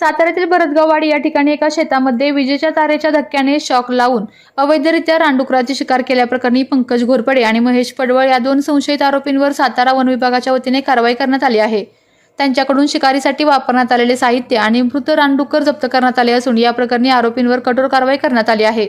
साताऱ्यातील भरतगाववाडी या ठिकाणी एका शेतामध्ये विजेच्या तारेच्या धक्क्याने शॉक लावून अवैधरित्या रानडुकराची शिकार केल्याप्रकरणी पंकज घोरपडे आणि महेश पडवळ या दोन संशयित आरोपींवर सातारा वन विभागाच्या वतीने कारवाई करण्यात आली आहे. त्यांच्याकडून शिकारीसाठी वापरण्यात आलेले साहित्य आणि मृत रानडुक्कर जप्त करण्यात आले असून या प्रकरणी आरोपींवर कठोर कारवाई करण्यात आली आहे.